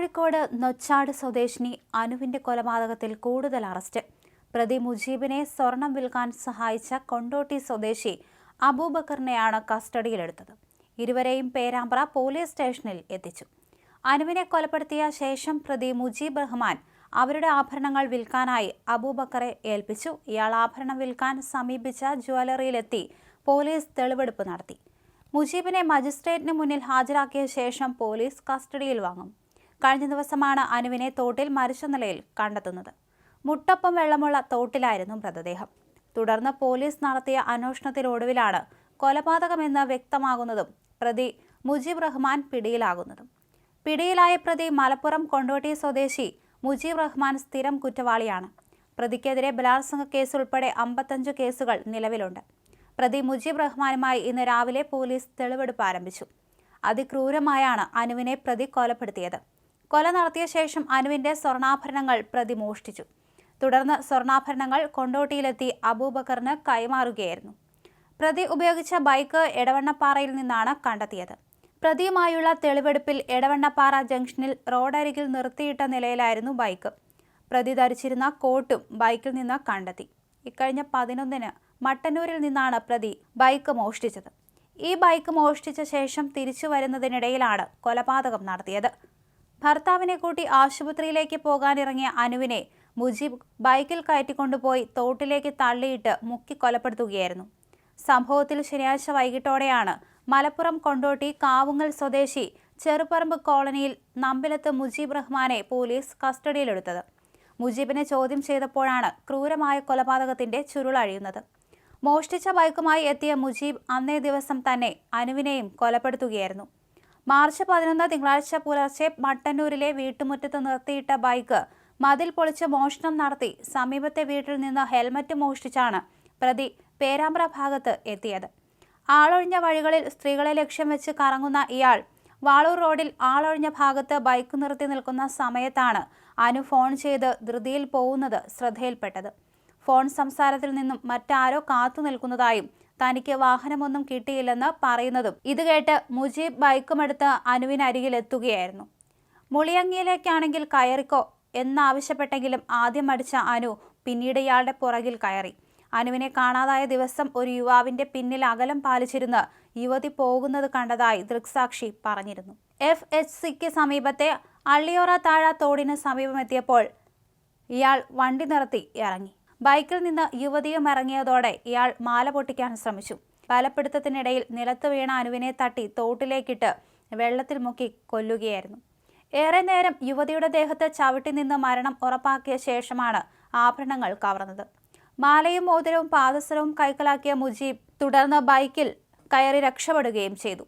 കോഴിക്കോട് നൊച്ചാട് സ്വദേശിനി അനുവിന്റെ കൊലപാതകത്തിൽ കൂടുതൽ അറസ്റ്റ്. പ്രതി മുജീബിനെ സ്വർണം വിൽക്കാൻ സഹായിച്ച കൊണ്ടോട്ടി സ്വദേശി അബൂബക്കറിനെയാണ് കസ്റ്റഡിയിലെടുത്തത്. ഇരുവരെയും പേരാമ്പ്ര പോലീസ് സ്റ്റേഷനിൽ എത്തിച്ചു. അനുവിനെ കൊലപ്പെടുത്തിയ ശേഷം പ്രതി മുജീബ് റഹ്മാൻ അവരുടെ ആഭരണങ്ങൾ വിൽക്കാനായി അബൂബക്കറെ ഏൽപ്പിച്ചു. ഇയാൾ ആഭരണം വിൽക്കാൻ സമീപിച്ച ജ്വല്ലറിയിലെത്തി പോലീസ് തെളിവെടുപ്പ് നടത്തി. മുജീബിനെ മജിസ്ട്രേറ്റിന് മുന്നിൽ ഹാജരാക്കിയ ശേഷം പോലീസ് കസ്റ്റഡിയിൽ വാങ്ങും. കഴിഞ്ഞ ദിവസമാണ് അനുവിനെ തോട്ടിൽ മരിച്ച നിലയിൽ കണ്ടെത്തുന്നത്. മുട്ടപ്പം വെള്ളമുള്ള തോട്ടിലായിരുന്നു മൃതദേഹം. തുടർന്ന് പോലീസ് നടത്തിയ അന്വേഷണത്തിനൊടുവിലാണ് കൊലപാതകമെന്ന് വ്യക്തമാകുന്നതും പ്രതി മുജീബ് റഹ്മാൻ പിടിയിലാകുന്നതും. പിടിയിലായ പ്രതി മലപ്പുറം കൊണ്ടോട്ടി സ്വദേശി മുജീബ് റഹ്മാൻ സ്ഥിരം കുറ്റവാളിയാണ്. പ്രതിക്കെതിരെ ബലാത്സംഗ കേസ് ഉൾപ്പെടെ അമ്പത്തഞ്ച് കേസുകൾ നിലവിലുണ്ട്. പ്രതി മുജീബ് റഹ്മാനുമായി ഇന്ന് രാവിലെ പോലീസ് തെളിവെടുപ്പ് ആരംഭിച്ചു. അതിക്രൂരമായാണ് അനുവിനെ പ്രതി കൊലപ്പെടുത്തിയത്. കൊല നടത്തിയ ശേഷം അനുവിന്റെ സ്വർണാഭരണങ്ങൾ പ്രതി മോഷ്ടിച്ചു. തുടർന്ന് സ്വർണാഭരണങ്ങൾ കൊണ്ടോട്ടിയിലെത്തി അബൂബക്കറിന് കൈമാറുകയായിരുന്നു. പ്രതി ഉപയോഗിച്ച ബൈക്ക് എടവണ്ണപ്പാറയിൽ നിന്നാണ് കണ്ടെത്തിയത്. പ്രതിയുമായുള്ള തെളിവെടുപ്പിൽ എടവണ്ണപ്പാറ ജംഗ്ഷനിൽ റോഡരികിൽ നിർത്തിയിട്ട നിലയിലായിരുന്നു ബൈക്ക്. പ്രതി ധരിച്ചിരുന്ന കോട്ടും ബൈക്കിൽ നിന്ന് കണ്ടെത്തി. ഇക്കഴിഞ്ഞ പതിനൊന്നിന് മട്ടന്നൂരിൽ നിന്നാണ് പ്രതി ബൈക്ക് മോഷ്ടിച്ചത്. ഈ ബൈക്ക് മോഷ്ടിച്ച ശേഷം തിരിച്ചു വരുന്നതിനിടയിലാണ് കൊലപാതകം നടത്തിയത്. ഭർത്താവിനെ കൂട്ടി ആശുപത്രിയിലേക്ക് പോകാനിറങ്ങിയ അനുവിനെ മുജീബ് ബൈക്കിൽ കയറ്റിക്കൊണ്ടുപോയി തോട്ടിലേക്ക് തള്ളിയിട്ട് മുക്കി കൊലപ്പെടുത്തുകയായിരുന്നു. സംഭവത്തിൽ ശനിയാഴ്ച വൈകിട്ടോടെയാണ് മലപ്പുറം കൊണ്ടോട്ടി കാവുങ്ങൽ സ്വദേശി ചെറുപറമ്പ് കോളനിയിൽ നമ്പിലത്ത് മുജീബ് റഹ്മാനെ പോലീസ് കസ്റ്റഡിയിലെടുത്തത്. മുജീബിനെ ചോദ്യം ചെയ്തപ്പോഴാണ് ക്രൂരമായ കൊലപാതകത്തിന്റെ ചുരുളഴിയുന്നത് മോഷ്ടിച്ച ബൈക്കുമായി എത്തിയ മുജീബ് അന്നേ ദിവസം തന്നെ അനുവിനെയും കൊലപ്പെടുത്തുകയായിരുന്നു. മാർച്ച് പതിനൊന്ന് തിങ്കളാഴ്ച പുലർച്ചെ മട്ടന്നൂരിലെ വീട്ടുമുറ്റത്ത് നിർത്തിയിട്ട ബൈക്ക് മതിൽ പൊളിച്ച് മോഷണം നടത്തി സമീപത്തെ വീട്ടിൽ നിന്ന് ഹെൽമറ്റ് മോഷ്ടിച്ചാണ് പ്രതി പേരാമ്പ്ര ഭാഗത്ത് എത്തിയത്. ആളൊഴിഞ്ഞ വഴികളിൽ സ്ത്രീകളെ ലക്ഷ്യം വെച്ച് കറങ്ങുന്ന ഇയാൾ വാളൂർ റോഡിൽ ആളൊഴിഞ്ഞ ഭാഗത്ത് ബൈക്ക് നിർത്തി നിൽക്കുന്ന സമയത്താണ് അനു ഫോൺ ചെയ്ത് ധൃതിയിൽ പോകുന്നത് ശ്രദ്ധയിൽപ്പെട്ടത്. ഫോൺ സംസാരത്തിൽ നിന്നും മറ്റാരോ കാത്തു നിൽക്കുന്നതായും തനിക്ക് വാഹനമൊന്നും കിട്ടിയില്ലെന്ന് പറയുന്നതും ഇത് കേട്ട് മുജീബ് ബൈക്കുമെടുത്ത് അനുവിനരികിലെത്തുകയായിരുന്നു മുളിയങ്ങിയിലേക്കാണെങ്കിൽ കയറിക്കോ എന്നാവശ്യപ്പെട്ടെങ്കിലും ആദ്യം അടിച്ച അനു പിന്നീട് ഇയാളുടെ പുറകിൽ കയറി. അനുവിനെ കാണാതായ ദിവസം ഒരു യുവാവിന്റെ പിന്നിൽ അകലം പാലിച്ചിരുന്ന് യുവതി പോകുന്നത് കണ്ടതായി ദൃക്സാക്ഷി പറഞ്ഞിരുന്നു. എഫ് എച്ച് സിക്ക് സമീപത്തെ അള്ളിയോറ താഴ തോടിന് സമീപമെത്തിയപ്പോൾ ഇയാൾ വണ്ടി നിർത്തി ഇറങ്ങി. ബൈക്കിൽ നിന്ന് യുവതിയും ഇറങ്ങിയതോടെ ഇയാൾ മാല പൊട്ടിക്കാൻ ശ്രമിച്ചു. ബലപ്പെടുത്തത്തിനിടയിൽ നിലത്ത് വീണ അനുവിനെ തട്ടി തോട്ടിലേക്കിട്ട് വെള്ളത്തിൽ മുക്കി കൊല്ലുകയായിരുന്നു. ഏറെ നേരം യുവതിയുടെ ദേഹത്ത് ചവിട്ടി നിന്ന് മരണം ഉറപ്പാക്കിയ ശേഷമാണ് ആഭരണങ്ങൾ കവർന്നത്. മാലയും മോതിരവും പാദസരവും കൈക്കലാക്കിയ മുജീബ് തുടർന്ന് ബൈക്കിൽ കയറി രക്ഷപ്പെടുകയും ചെയ്തു.